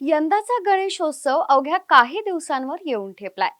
यंदाचा गणेशोत्सव अवघ्या काही दिवसांवर येऊन ठेपलाय.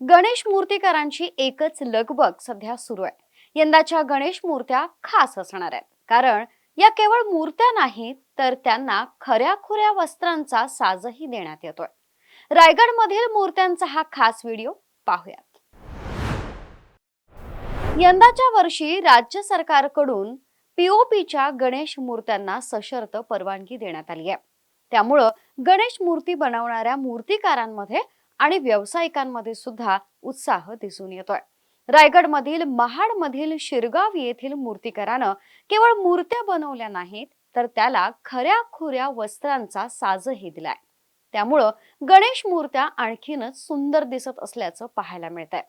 गणेश मूर्तीकारांची एकच लगबग सध्या सुरू आहे. यंदाच्या गणेश मूर्त्या खास असणार आहेत. कारण या केवळ मूर्त्या नाहीत तर त्यांना खऱ्याखुऱ्या वस्त्रांचा साजही देण्यात येतोय. रायगडमधील मूर्त्यांचा हा खास व्हिडिओ पाहूयात. यंदाच्या वर्षी राज्य सरकारकडून पीओपीच्या गणेश मूर्त्यांना सशर्त परवानगी देण्यात आली आहे. त्यामुळं गणेश मूर्ती बनवणाऱ्या मूर्तिकारांमध्ये आणि व्यावसायिकांमध्ये सुद्धा उत्साह दिसून येतोय. रायगडमधील महाडमधील शिरगाव येथील मूर्तिकारानं केवळ मूर्त्या बनवल्या नाहीत तर त्याला खऱ्या खुऱ्या वस्त्रांचा साजही दिलाय. त्यामुळं गणेश मूर्त्या आणखीनच सुंदर दिसत असल्याचं पाहायला मिळत आहे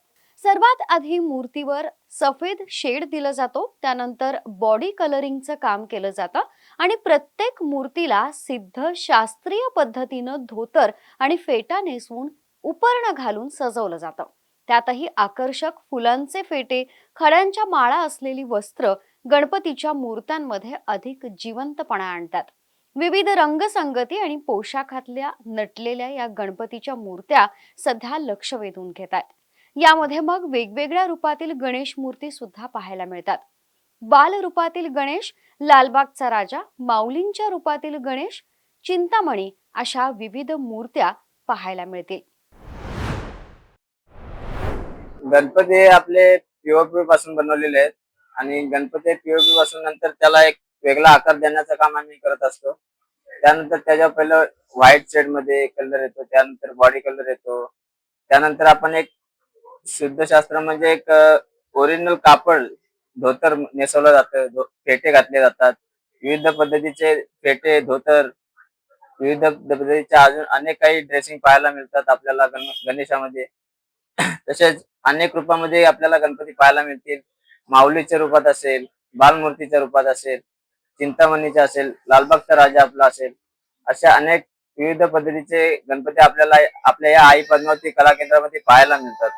सर्वात आधी मूर्तीवर सफेद शेड दिलं जातो त्यानंतर बॉडी कलरिंगचं काम केलं जातं आणि प्रत्येक मूर्तीला सिद्ध शास्त्रीय पद्धतीनं धोतर आणि फेटा नेसवून उपर्ण घालून सजवलं जातं. त्यातही आकर्षक फुलांचे फेटे खड्यांच्या माळा असलेली वस्त्र गणपतीच्या मूर्त्यांमध्ये अधिक जिवंतपणा आणतात. विविध रंगसंगती आणि पोशाखातल्या नटलेल्या या गणपतीच्या मूर्त्या सध्या लक्ष वेधून घेत आहेत यामध्ये मग वेगवेगळ्या रूपातील गणेश मूर्ती सुद्धा पाहायला मिळतात. बाल रूपातील गणेश लालबागचा राजा माऊलींच्या रूपातील गणेश चिंतामणी अशा विविध मूर्त्या पाहायला मिळतील. गणपती आपले पीओपी पासून बनवलेले आहेत आणि गणपती पीओपी पासून नंतर त्याला एक वेगळा आकार देण्याचं काम आम्ही करत असतो. त्यानंतर त्याच्या पहिलं व्हाईट शेडमध्ये कलर येतो त्यानंतर बॉडी कलर येतो. त्यानंतर आपण एक शुद्धशास्त्र म्हणजे एक ओरिजिनल कापड धोतर नेसवलं जातं धो- फेटे घातले जातात. विविध पद्धतीचे फेटे धोतर विविध पद्धतीचे अजून अनेक काही ड्रेसिंग पाहायला मिळतात आपल्याला गण गणेशामध्ये. तसेच अनेक रूपामध्ये आपल्याला गणपती पाहायला मिळतील. माऊलीच्या रूपात असेल बालमूर्तीच्या रूपात असेल चिंतामणीचा असेल लालबागचा राजा आपला असेल अशा अनेक विविध पद्धतीचे गणपती आपल्याला आपल्या या आई पद्मावती कला केंद्रामध्ये पाहायला मिळतात.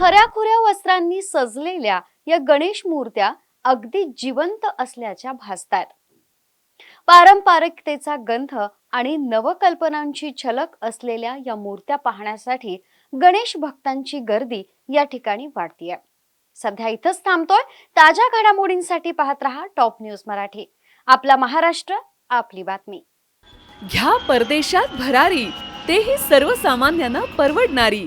खऱ्या खुऱ्या वस्त्रांनी सजलेल्या या गणेश मूर्त्या अगदी जिवंत असल्याच्या भासतायत पारंपरिकतेचा गंध आणि नवकल्पनांची झलक असलेल्या या मूर्त्या पाहण्यासाठी गणेश भक्तांची गर्दी या ठिकाणी वाढतीये. सध्या इथंच थांबतोय. ताज्या घडामोडींसाठी पाहत रहा टॉप न्यूज मराठी. आपला महाराष्ट्र आपली बातमी. घ्या परदेशात भरारी. तेही सर्वसामान्यांना परवडणारी.